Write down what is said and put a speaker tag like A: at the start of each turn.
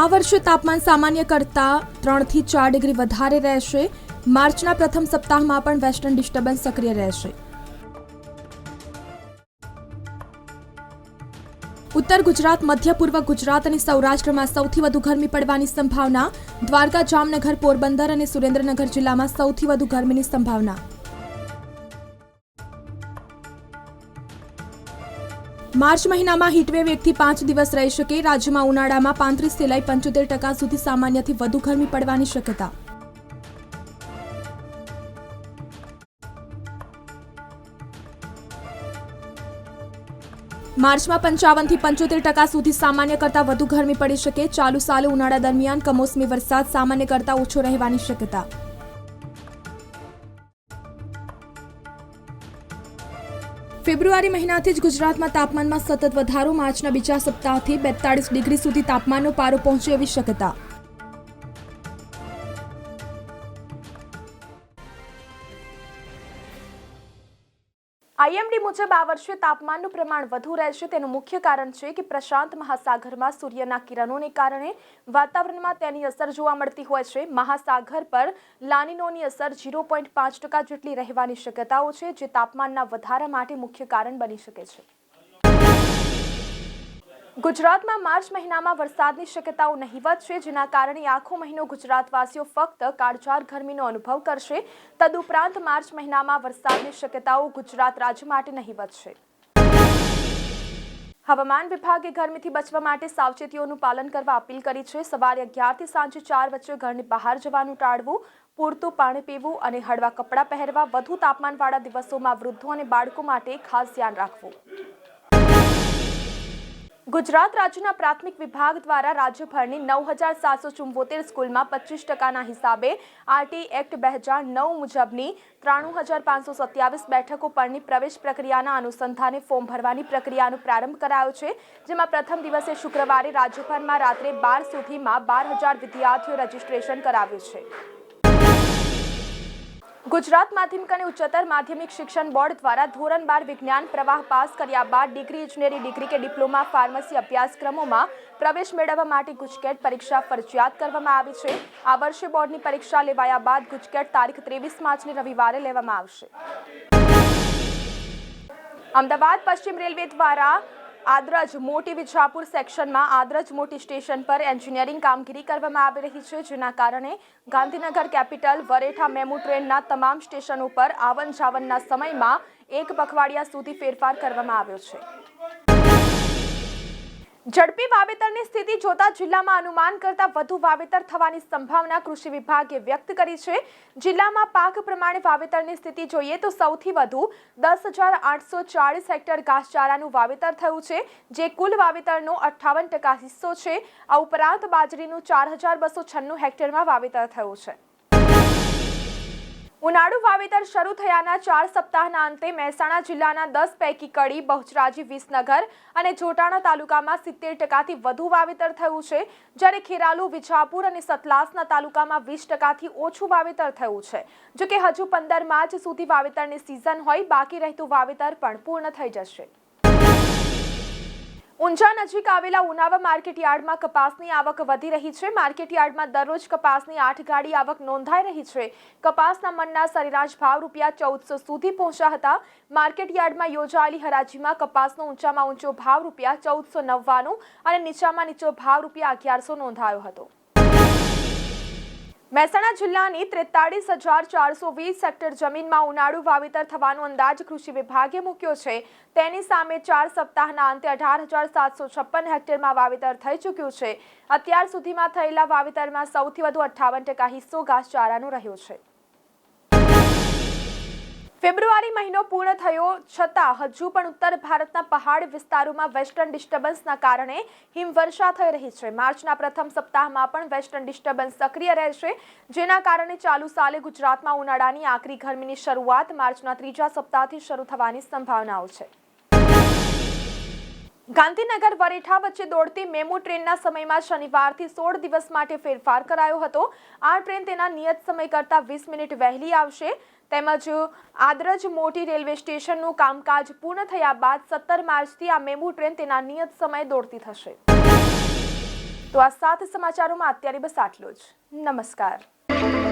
A: આ વર્ષે તાપમાન સામાન્ય કરતાં ત્રણથી ચાર ડિગ્રી વધારે રહેશે માર્ચના પ્રથમ સપ્તાહમાં પણ વેસ્ટર્ન ડિસ્ટર્બન્સ સક્રિય રહેશે ઉત્તર ગુજરાત મધ્ય પૂર્વ ગુજરાત અને સૌરાષ્ટ્રમાં સૌથી વધુ ગરમી પડવાની સંભાવના દ્વારકા જામનગર પોરબંદર અને સુરેન્દ્રનગર જિલ્લામાં સૌથી વધુ ગરમીની સંભાવના માર્ચ મહિનામાં હીટવેવ એકથી પાંચ દિવસ રહી શકે રાજ્યમાં ઉનાળામાં પાંત્રીસથી લઈ પંચોતેર ટકા સુધી સામાન્યથી વધુ ગરમી પડવાની શક્યતા માર્ચમાં પંચાવનથી પંચોતેર ટકા સુધી સામાન્ય કરતાં વધુ ગરમી પડી શકે ચાલુ સાલે ઉનાળા દરમિયાન કમોસમી વરસાદ સામાન્ય કરતાં ઓછો રહેવાની શક્યતા ફેબ્રુઆરી મહિનાથી જ ગુજરાતમાં તાપમાનમાં સતત વધારો માર્ચના બીજા સપ્તાહથી બેતાળીસ ડિગ્રી સુધી તાપમાનનો પારો પહોંચે એવી શક્યતા આઈએમડી મુજબ આ વર્ષે તાપમાનનું પ્રમાણ વધુ રહેશે તેનું મુખ્ય કારણ છે કે પ્રશાંત મહાસાગરમાં સૂર્યના કિરણોને કારણે વાતાવરણમાં તેની અસર જોવા મળતી હોય છે મહાસાગર પર લાનીનોની અસર ઝીરો પોઈન્ટ પાંચ ટકા જેટલી રહેવાની શક્યતાઓ છે જે તાપમાનના વધારા માટે મુખ્ય કારણ બની શકે છે ગુજરાતમાં માર્ચ મહિનામાં વરસાદની શક્યતાઓ નહીવત છે જેના કારણે આખો મહિનો ગુજરાતવાસીઓ ફક્ત કાળઝાળ ગરમીનો અનુભવ કરશે તદુપરાંત માર્ચ મહિનામાં વરસાદની શક્યતાઓ ગુજરાત રાજ્ય માટે નહીવત છે હવામાન વિભાગે ગરમીથી બચવા માટે સાવચેતીઓનું પાલન કરવા અપીલ કરી છે સવારે અગિયારથી સાંજે ચાર વચ્ચે ઘરની બહાર જવાનું ટાળવું પૂરતું પાણી પીવું અને હળવા કપડાં પહેરવા વધુ તાપમાનવાળા દિવસોમાં વૃદ્ધો અને બાળકો માટે ખાસ ધ્યાન રાખવું ગુજરાત રાજ્યના પ્રાથમિક વિભાગ દ્વારા રાજ્યભરની નવ હજાર સાતસો ચુંબોતેર સ્કૂલમાં પચીસ ટકાના હિસાબે આરટી એક્ટ બે હજાર નવ મુજબની ત્રાણું હજાર પાંચસો સત્યાવીસ બેઠકો પરની પ્રવેશ પ્રક્રિયાના અનુસંધાને ફોર્મ ભરવાની પ્રક્રિયાનો પ્રારંભ કરાયો છે જેમાં પ્રથમ દિવસે શુક્રવારે રાજ્યભરમાં રાત્રે બાર સુધીમાં બાર હજાર વિદ્યાર્થીઓ રજીસ્ટ્રેશન કરાવ્યું છે ગુજરાત માધ્યમિક અને ઉચ્ચતર માધ્યમિક શિક્ષણ બોર્ડ દ્વારા ધોરણ બાર વિજ્ઞાન પ્રવાહ પાસ કર્યા બાદ ડિગ્રી ઇજનેરી ડિગ્રી કે ડિપ્લોમા ફાર્મસી અભ્યાસક્રમોમાં પ્રવેશ મેળવવા માટે ગુજકેટ પરીક્ષા ફરજિયાત કરવામાં આવી છે આ વર્ષે બોર્ડની પરીક્ષા લેવાયા બાદ ગુજકેટ તારીખ ત્રેવીસ માર્ચને રવિવારે લેવામાં આવશે અમદાવાદ પશ્ચિમ રેલવે દ્વારા આદ્રજ મોટી વિજાપુર સેક્શનમાં આદ્રજ મોટી સ્ટેશન પર એન્જિનિયરિંગ કામગીરી કરવામાં આવી રહી છે જેના કારણે ગાંધીનગર કેપિટલ વરેઠા મેમુ ટ્રેનના તમામ સ્ટેશન ઉપર આવન જાવનના સમયમાં એક પખવાડિયા સુધી ફેરફાર કરવામાં આવ્યો છે ઝડપી વાવેતરની સ્થિતિ જોતા જિલ્લામાં અનુમાન કરતા વધુ વાવેતર થવાની સંભાવના કૃષિ વિભાગે વ્યક્ત કરી છે જિલ્લામાં પાક પ્રમાણે વાવેતરની સ્થિતિ જોઈએ તો સૌથી વધુ દસ હજાર આઠસો ચાળીસ હેક્ટર ઘાસચારાનું વાવેતર થયું છે જે કુલ વાવેતરનો અઠ્ઠાવન ટકા હિસ્સો છે આ ઉપરાંત બાજરીનું ચાર હજાર બસો છન્નું હેક્ટરમાં વાવેતર થયું છે ઉનાળુ વાવેતર શરૂ થયાના ચાર સપ્તાહના અંતે મહેસાણા જિલ્લાના દસ પૈકી કડી બહુચરાજી વિસનગર અને જોટાણા તાલુકામાં સિત્તેર ટકાથી વધુ વાવેતર થયું છે જ્યારે ખેરાલુ વિજાપુર અને સતલાસના તાલુકામાં વીસ ટકાથી ઓછું વાવેતર થયું છે જોકે હજુ પંદર માર્ચ સુધી વાવેતરની સિઝન હોય બાકી રહેતું વાવેતર પણ પૂર્ણ થઈ જશે ઊંઝા નજીક આવેલા ઉનાવા માર્કેટ યાર્ડમાં કપાસની આવક વધી રહી છે માર્કેટયાર્ડમાં દરરોજ કપાસની આઠ ગાડી આવક નોંધાઈ રહી છે કપાસના મનના સરેરાશ ભાવ રૂપિયા ચૌદસો સુધી પહોંચ્યા હતા માર્કેટ યાર્ડમાં યોજાયેલી હરાજીમાં કપાસનો ઊંચામાં ઊંચો ભાવ રૂપિયા ચૌદસો નવ્વાણું અને નીચામાં નીચો ભાવ રૂપિયા અગિયારસો નોંધાયો હતો મહેસાણા જિલ્લાની ત્રેતાળીસ હજાર ચારસો વીસ હેક્ટર જમીનમાં ઉનાળુ વાવેતર થવાનો અંદાજ કૃષિ વિભાગે મૂક્યો છે તેની સામે ચાર સપ્તાહના અંતે અઢાર હજાર સાતસો છપ્પન હેક્ટરમાં વાવેતર થઈ ચૂક્યું છે અત્યાર સુધીમાં થયેલા વાવેતરમાં સૌથી વધુ અઠ્ઠાવન ટકા હિસ્સો ઘાસચારાનો રહ્યો છે ફેબ્રુઆરી મહિનો પૂર્ણ થયો છતાં હજુ પણ ઉત્તર ભારતના પહાડ વિસ્તારોમાં વેસ્ટર્ન ડિસ્ટર્બન્સના કારણે હિમવર્ષા થઈ રહી છે માર્ચના પ્રથમ સપ્તાહમાં પણ વેસ્ટર્ન ડિસ્ટર્બન્સ સક્રિય રહેશે જેના કારણે ચાલુ સાલે ગુજરાતમાં ઉનાળાની આકરી ગરમીની શરૂઆત માર્ચના ત્રીજા સપ્તાહથી શરૂ થવાની સંભાવનાઓ છે ગાંધીનગર વરેઠા વચ્ચે દોડતી મેમુ ટ્રેનના સમયમાં શનિવારથી સોળ દિવસ માટે ફેરફાર કરાયો હતો આ ટ્રેન તેના નિયત સમય કરતાં વીસ મિનિટ વહેલી આવશે તેમજ આદરજ મોટી રેલવે સ્ટેશનનું કામકાજ પૂર્ણ થયા બાદ સત્તર માર્ચથી આ મેમુ ટ્રેન તેના નિયત સમયે દોડતી થશે તો આ સાત સમાચારોમાં અત્યારે બસ આટલો જ નમસ્કાર